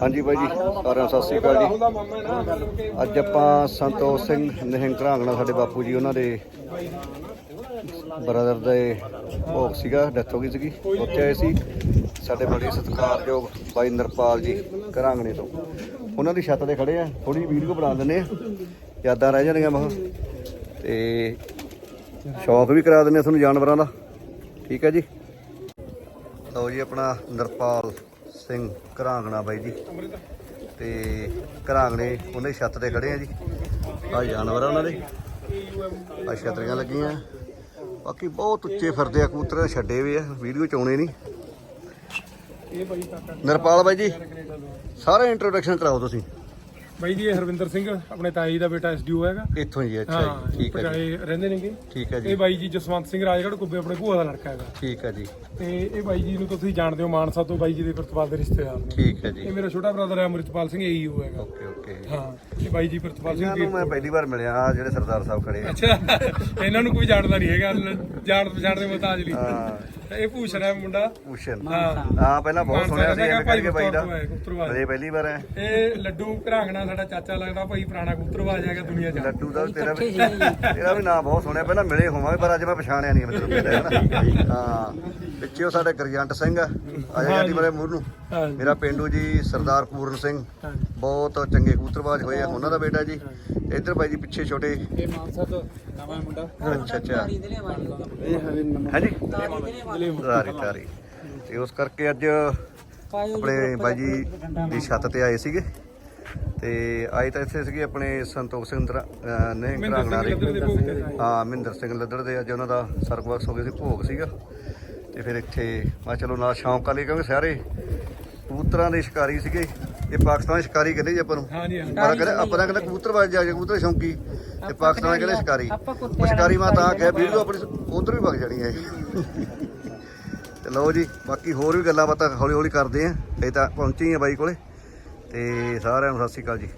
ਹਾਂਜੀ ਬਾਈ ਜੀ, ਸਾਰਿਆਂ ਨੂੰ ਸਤਿ ਸ੍ਰੀ ਅਕਾਲ ਜੀ। ਅੱਜ ਆਪਾਂ ਸੰਤੋਖ ਸਿੰਘ ਨਿਹੰਗ ਘਰਾਂਗਣਾ ਸਾਡੇ ਬਾਪੂ ਜੀ, ਉਹਨਾਂ ਦੇ ਬ੍ਰਦਰ ਦੇ ਭੋਗ ਸੀਗਾ ਡੈਥ ਹੋ ਗਈ ਸੀਗੀ। ਉੱਥੇ ਆਏ ਸੀ। ਸਾਡੇ ਬੜੇ ਸਤਿਕਾਰਯੋਗ ਬਾਈ ਨਰਪਾਲ ਜੀ ਘਰਾਂਗਣੇ ਤੋਂ। ਉਹਨਾਂ ਦੀ ਛੱਤ ਤੇ ਖੜੇ ਆ ਥੋੜੀ ਵੀਡੀਓ ਬਣਾ ਦਿੰਦੇ ਆ। ਯਾਦਾਂ ਰਹਿ ਜਾਣਗੀਆਂ, ਮਹਾਂ। ਤੇ ਸ਼ੌਕ ਵੀ ਕਰਾ ਦਿੰਦੇ ਆ ਤੁਹਾਨੂੰ ਜਾਨਵਰਾਂ ਦਾ। ਠੀਕ ਹੈ ਜੀ। ਲਓ ਜੀ, ਆਪਣਾ ਨਰਪਾਲ ਸਿੰਘ ਘਰਾਂਗਣਾ ਬਾਈ ਜੀ। ਤੇ ਘਰਾਂਗਣੇ ਉਹਨੇ ਛੱਤ ਤੇ ਖੜੇ ਆ ਜੀ। ਆ ਜਾਨਵਰ ਆ ਉਹਨਾਂ ਦੇ। ਆ ਛਤਰੀਆਂ ਲੱਗੀਆਂ। ਬਾਕੀ ਬਹੁਤ ਉੱਚੇ ਫਿਰਦੇ ਆ ਕਬੂਤਰ ਛੱਡੇ ਵੀ ਆ। ਵੀਡੀਓ ਚ ਆਉਣੇ ਨਹੀਂ। ਨਰਪਾਲ ਬਾਈ ਜੀ ਸਾਰਾ ਇੰਟਰੋਡਕਸ਼ਨ ਕਰਾਓ ਤੁਸੀਂ। ਬਾਈ ਜੀ ਇਹ ਹਰਵਿੰਦਰ ਸਿੰਘ ਆਪਣੇ ਤਾਈ ਦਾ ਬੇਟਾ ਐਸਡੀਓ ਹੈਗਾ। ਇੱਥੋਂ ਜੀ ਅੱਛਾ ਹਾਂ ਜੀ ਠੀਕ ਹੈ ਜੀ। ਪਟਿਆਲੇ ਰਹਿੰਦੇ ਨੇਗੇ। ਠੀਕ ਹੈ ਜੀ। ਇਹ ਬਾਈ ਜੀ ਜਸਵੰਤ ਸਿੰਘ ਰਾਜਗੜ੍ਹ ਕੁੱਬੇ ਆਪਣੇ ਭੂਆ ਦਾ ਲੜਕਾ ਹੈਗਾ। ਠੀਕ ਹੈ ਜੀ। ਤੇ ਇਹ ਬਾਈ ਜੀ ਨੂੰ ਤੁਸੀਂ ਜਾਣਦੇ ਹੋ ਮਾਨਸਾ ਤੋਂ ਬਾਈ ਜੀ ਦੇ ਪ੍ਰਿਤਪਾਲ ਦੇ ਰਿਸ਼ਤੇਦਾਰ ਨੇ। ਠੀਕ ਹੈ ਇਹ ਜੀ ਮੇਰਾ ਛੋਟਾ ਬ੍ਰਦਰ ਹੈ ਅਮਰਿਤਪਾਲ ਸਿੰਘ ਏਈਓ ਹੈਗਾ। Okay okay. ਹਾਂ ਇਹ ਬਾਈ ਜੀ ਪ੍ਰਿਤਪਾਲ ਸਿੰਘ ਇਹਨਾਂ ਨੂੰ ਮੈਂ ਪਹਿਲੀ ਵਾਰ ਮਿਲਿਆ ਆਹ ਜਿਹੜੇ ਸਰਦਾਰ ਸਾਹਿਬ ਖੜੇ ਆ। ਅੱਛਾ ਇਹਨਾਂ ਨੂੰ ਕੋਈ ਜਾਣਦਾ ਨਹੀਂ ਹੈਗਾ ਜਾਣ ਪਛਾਣ ਦੇ ਮੁਤਾਜ ਲਈ ਹਾਂ। ਇਹ ਭੂਸ਼ਣ ਹੈ ਮੁੰਡਾ। ਭੂਸ਼ਣ। ਹਾਂ। ਹਾਂ ਪਹਿਲਾਂ ਬਹੁਤ ਸੁਣਿਆ ਸੀ ਐਵੇਂ ਕਰਕੇ ਬਾਈ ਦਾ। ਗੁਪਤਵਾਲ ਤੋਂ ਹੈ, ਗੁਪਤਵਾਲ। ਹਲੇ ਪਹਿਲੀ ਵਾਰ ਹੈ। ਇਹ ਲੱਡੂ ਘਰਾਂਗਣਾ ਸਾਡਾ ਚਾਚਾ ਲੱਗਦਾ ਭਾਈ ਪੁਰਾਣਾ ਕਬੂਤਰਵਾਜ ਹੈਗਾ ਦੁਨੀਆ 'ਚ। ਲੱਡੂ ਦਾ ਵੀ ਤੇਰਾ ਵੀ ਤੇਰਾ ਵੀ ਨਾਮ ਬਹੁਤ ਸੁਣਿਆ ਪਹਿਲਾਂ ਮਿਲੇ ਹੋਵਾਂਗੇ ਪਰ ਅੱਜ ਮੈਂ ਪਛਾਣਿਆ ਨਹੀਂ ਹਨਾ ਹਾਂ ਪਿੱਛੇ ਉਹ ਸਾਡੇ ਗਰਜੰਟ ਸਿੰਘ ਆ ਆ ਜਾ ਮੇਰੇ ਮੂੰਹ ਨੂੰ ਮੇਰਾ ਪਿੰਡੂ ਜੀ ਸਰਦਾਰ ਪੂਰਨ ਸਿੰਘ। ਹਾਂ ਬਹੁਤ ਚੰਗੇ ਕਬੂਤਰਬਾਜ਼ ਹੋਏ ਆ। ਉਹਨਾਂ ਦਾ ਬੇਟਾ ਜੀ। ਇੱਧਰ ਬਾਈ ਜੀ ਪਿੱਛੇ ਛੋਟੇ। ਇਹ ਮਾਨਸਾ ਤੋਂ ਨਵਾਂ ਮੁੰਡਾ। ਅੱਛਾ ਅੱਛਾ। ਇਹ ਹਵੇ ਹਾਂਜੀ? ਤਾਰੀ ਤਾਰੀ ਤੇ ਉਸ ਕਰਕੇ ਅੱਜ ਆਪਣੇ ਬਾਈ ਜੀ ਦੀ ਛੱਤ ਤੇ ਆਏ ਸੀਗੇ। ਤੇ ਆਏ ਤਾਂ ਇੱਥੇ ਸੀਗੇ ਆਪਣੇ ਸੰਤੋਖ ਸਿੰਘ ਨੇ ਘਰਾਂਗਣਾ ਦੇ। ਹਾਂ ਮਹਿੰਦਰ ਸਿੰਘ ਲੱਦੜ ਦੇ ਅੱਜ ਉਹਨਾਂ ਦਾ ਸਰਕਵਰਸ ਹੋ ਗਿਆ ਸੀ ਭੋਗ ਸੀਗਾ। ਤੇ ਫਿਰ ਇੱਥੇ ਮੈਂ ਚਲੋ ਨਾਲ ਸ਼ੌਂਕ ਲਈ ਕਿਉਂਕਿ ਸਾਰੇ ਕਬੂਤਰਾਂ ਦੇ ਸ਼ਿਕਾਰੀ ਸੀਗੇ। ਇਹ ਪਾਕਿਸਤਾਨ ਸ਼ਿਕਾਰੀ ਕਹਿੰਦੇ ਜੀ ਆਪਾਂ ਨੂੰ। ਹਾਂ ਜੀ ਹਾਂ ਆਪਾਂ ਕਹਿੰਦੇ ਆਪਾਂ ਕਹਿੰਦੇ ਕਬੂਤਰਬਾਜ਼ ਜਾ ਕੇ ਕਬੂਤਰ ਸ਼ੌਂਕੀ। ਤੇ ਪਾਕਿਸਤਾਨ ਕਹਿੰਦੇ ਸ਼ਿਕਾਰੀ। ਉਹ ਸ਼ਿਕਾਰੀ ਮੈਂ ਤਾਂ ਕਿਹਾ ਵੀਡੀਓ ਆਪਣੀ ਉਧਰ ਵੀ ਵਗ ਜਾਣੀ ਹੈ ਤੇ ਲਓ ਜੀ ਬਾਕੀ ਹੋਰ ਵੀ ਗੱਲਾਂ ਬਾਤਾਂ ਹੌਲੀ ਹੌਲੀ ਕਰਦੇ ਆਂ। ਇਹ ਤਾਂ ਪਹੁੰਚੇ ਹੀ ਆ ਬਾਈ ਕੋਲੇ। ਤੇ ਸਾਰਿਆਂ ਨੂੰ ਸਤਿ ਸ਼੍ਰੀ ਅਕਾਲ ਜੀ।